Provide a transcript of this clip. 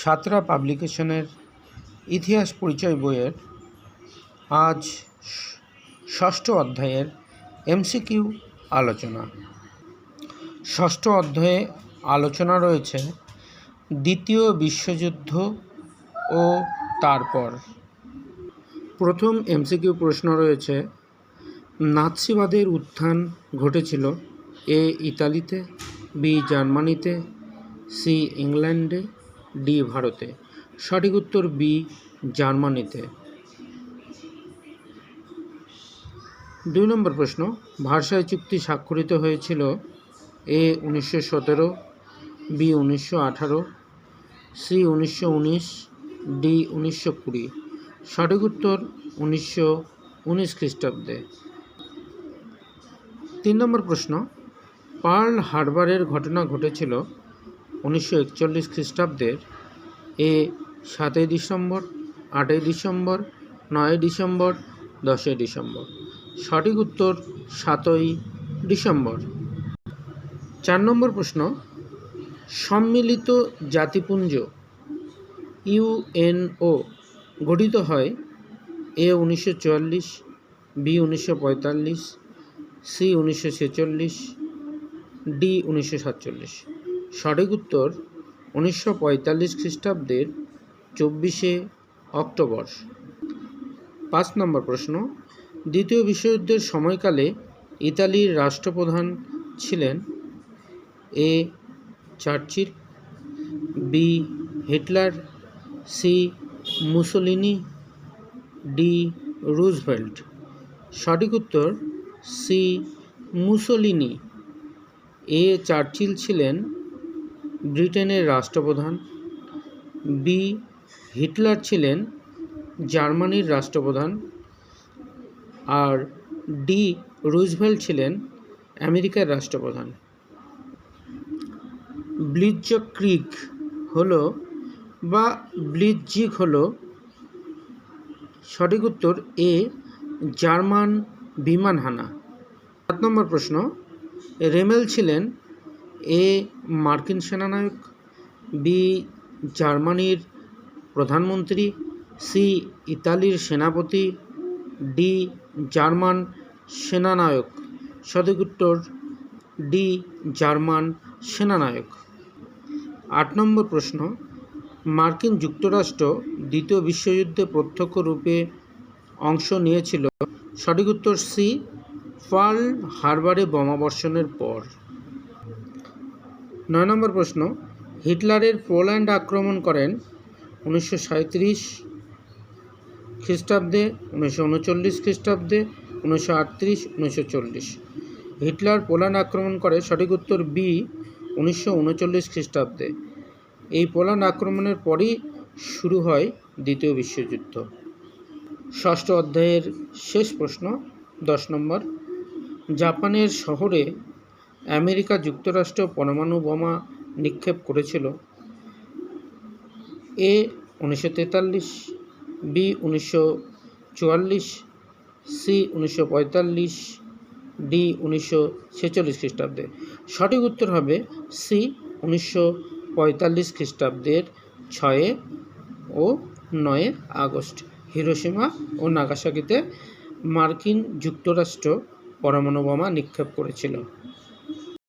সাতরা পাবলিকেশনের ইতিহাস পরিচয় বইয়ের আজ ষষ্ঠ অধ্যায়ের এমসিকিউ আলোচনা। ষষ্ঠ অধ্যায়ে আলোচনা রয়েছে দ্বিতীয় বিশ্বযুদ্ধ ও তারপর। প্রথম এমসিকিউ প্রশ্ন রয়েছে, নাৎসিবাদের উত্থান ঘটেছিল এ ইতালিতে, বি জার্মানিতে, সি ইংল্যান্ডে ডি ভারতে। সঠিক উত্তর বি জার্মানিতে। দুই নম্বর প্রশ্ন ভার্সাই চুক্তি স্বাক্ষরিত হয়েছিল এ উনিশশো সতেরো, বি উনিশশো আঠারো, সি উনিশশো উনিশ, ডি উনিশশো কুড়ি। সঠিক উত্তর উনিশশো উনিশ খ্রিস্টাব্দে। তিন নম্বর প্রশ্ন, পার্ল হারবারের ঘটনা ঘটেছিল উনিশশো একচল্লিশ খ্রিস্টাব্দের এ সাতই ডিসেম্বর, আটই ডিসেম্বর, নয়ই ডিসেম্বর, দশই ডিসেম্বর। সঠিক উত্তর সাতই ডিসেম্বর। চার নম্বর প্রশ্ন, সম্মিলিত জাতিপুঞ্জ ইউএনও গঠিত হয় এ উনিশশো চুয়াল্লিশ, বি উনিশশো পঁয়তাল্লিশ, সি উনিশশো ছেচল্লিশ, ডি উনিশশো সাতচল্লিশ। সঠিক উত্তর উনিশশো পঁয়তাল্লিশ খ্রিস্টাব্দের চব্বিশে অক্টোবর। পাঁচ নম্বর প্রশ্ন, দ্বিতীয় বিশ্বযুদ্ধের সময়কালে ইতালির রাষ্ট্রপ্রধান ছিলেন A Churchill B Hitler, C Mussolini, D Roosevelt. সঠিক উত্তর সি মুসোলিনি। এ চার্চিল ছিলেন ব্রিটেনের রাষ্ট্রপ্রধান। বি. হিটলার ছিলেন জার্মানির রাষ্ট্রপ্রধান। আর ডি. রুজভেল ছিলেন আমেরিকার রাষ্ট্রপ্রধান। ব্লিজ ক্রিক হল বা ব্লিটজিগ হলো সঠিক উত্তর এ, জার্মান বিমান হানা সাত নম্বর প্রশ্ন, রেমেল ছিলেন এ মার্কিন সেনানায়ক, বি জার্মানির প্রধানমন্ত্রী, সি ইতালির সেনাপতি, ডি জার্মান সেনানায়ক সঠিক ডি জার্মান সেনানায়ক। আট নম্বর প্রশ্ন, মার্কিন যুক্তরাষ্ট্র দ্বিতীয় বিশ্বযুদ্ধে প্রত্যক্ষ রূপে অংশ নিয়েছিল সঠিক উত্তর সি পার্ল হারবারে বোমাবর্ষণের পর। নয় নম্বর প্রশ্ন, হিটলারের পোল্যান্ড আক্রমণ করেন উনিশশো খ্রিস্টাব্দে, উনিশশো উনচল্লিশ খ্রিস্টাব্দে, উনিশশো আটত্রিশ, উনিশশো চল্লিশ। হিটলার পোল্যান্ড আক্রমণ করে সঠিক উত্তর বি উনিশশো উনচল্লিশ খ্রিস্টাব্দে। এই পোল্যান্ড আক্রমণের পরই শুরু হয় দ্বিতীয় বিশ্বযুদ্ধ। ষষ্ঠ অধ্যায়ের শেষ প্রশ্ন, দশ নম্বর, জাপানের শহরে আমেরিকা যুক্তরাষ্ট্র পরমাণু বোমা নিক্ষেপ করেছিল। এ উনিশশো তেতাল্লিশ, বি উনিশশো চুয়াল্লিশ, সি উনিশশো পঁয়তাল্লিশ, ডি উনিশশো ছেচল্লিশ খ্রিস্টাব্দে। সঠিক উত্তর হবে সি উনিশশো পঁয়তাল্লিশ খ্রিস্টাব্দের ছয়ে ও নয়ে আগস্ট। হিরোসীমা ও নাগাসাকিতে মার্কিন যুক্তরাষ্ট্র পরমাণু বোমা নিক্ষেপ করেছিল।